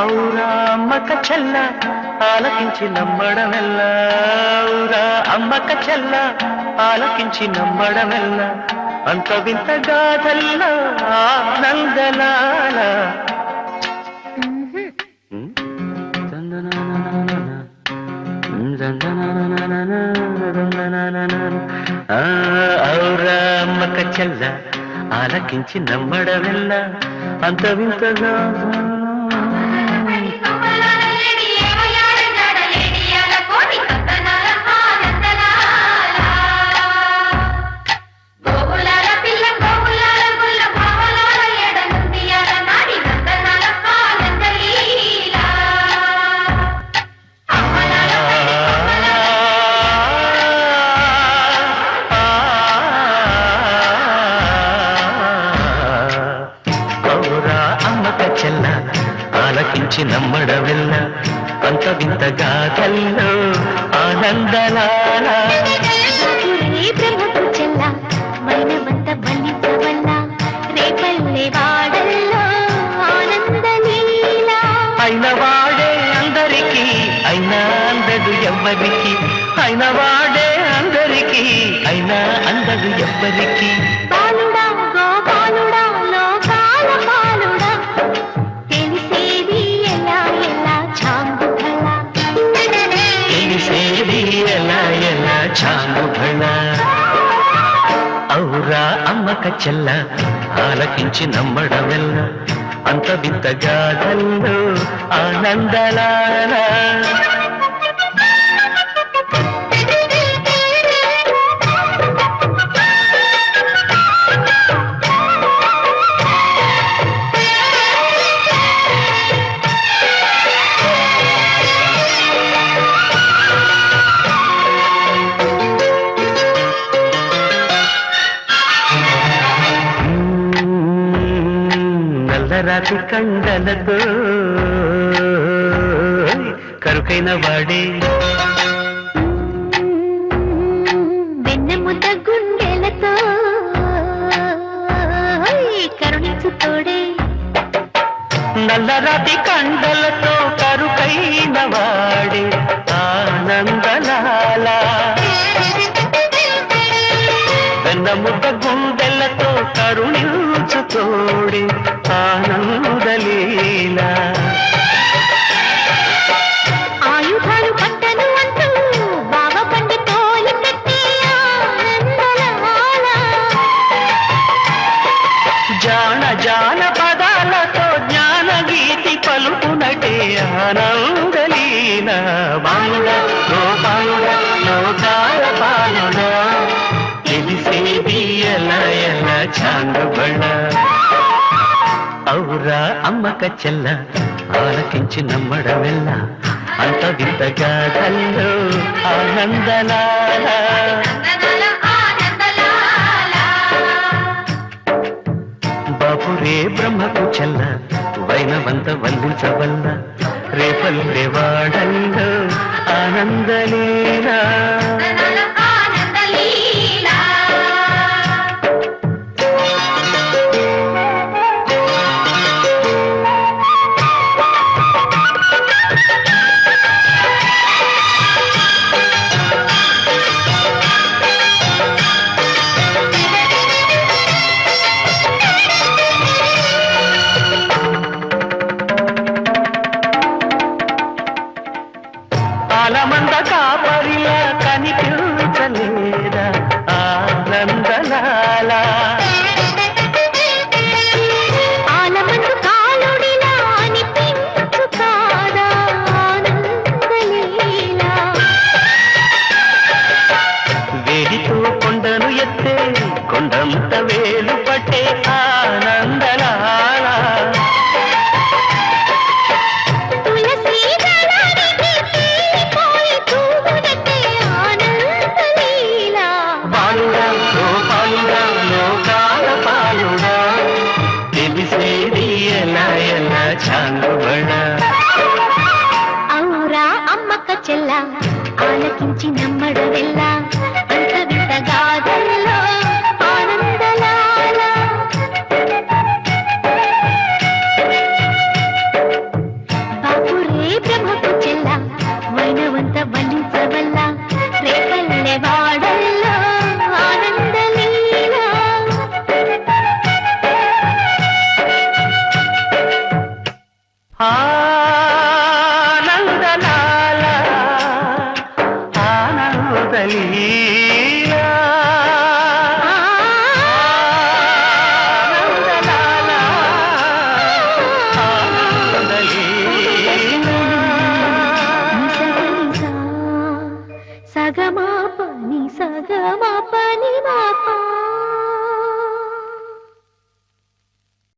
ఔరా అమ్మక చెల్ల ఆలకించి నమ్మడమెల్ల ఔరా అమ్మక చెల్ల ఆలకించి నమ్మడమెల్ల అంత వింత గాథల్లో నందనాల ఆ, ఔరా అమ్మక చెల్ల ఆలకించి నమ్మడమెల్లా అంత వింత ఆలకించి నమ్మడవెల్ల అంత వింత గాథల్లో ఆనందలాల. బ్రహ్మకు చెల్ల మైనవంత బలించవల్ల రేపల్లె వాడల్లో ఆనందలీలా. అయిన వాడే అందరికీ అయినా అందడు ఎవ్వరికి. అయిన వాడే అందరికీ అయినా అందడు ఎవ్వరికి. చాంగుభళ ఔరా అమ్మక చెల్ల ఆలకించి నమ్మడమెల్ల. అంత వింత గాథల్లో ఆనందలాల నల్లరాతి కండలతో కరుకైన వాడే. వెన్నెముద్ద గుండెలతో. కరుణించు తోడే నల్లరాతి కండలతో కరుకైన వాడే ఆనందలాల. వెన్నముద్ద గుండెలతో కరుణించు తోడే ఆనందలీలా జాన జాన పదాలతో జ్ఞాన గీతి పలుకునటే ఆనందలీల. బాలుడ ఎలా అవురా ఔరా అమ్మక చెల్ల ఆలకించి నమ్మడమెల్ల అంత వింతగా కల్లో ఆనందనాల బాపురే బ్రహ్మకు చెల్ల వైనవంత వల్లించవల్ల రేపల్లే వాడల్లో ఆనందలీలా. బాలుడా గోపాలుడా లోకాల పాలుడా. తెలిసేది ఎలా ఎలా ఔరా అమ్మక్క చెల్ల ఆలకించి నమ్మడవెల్లా. ಕಲಿ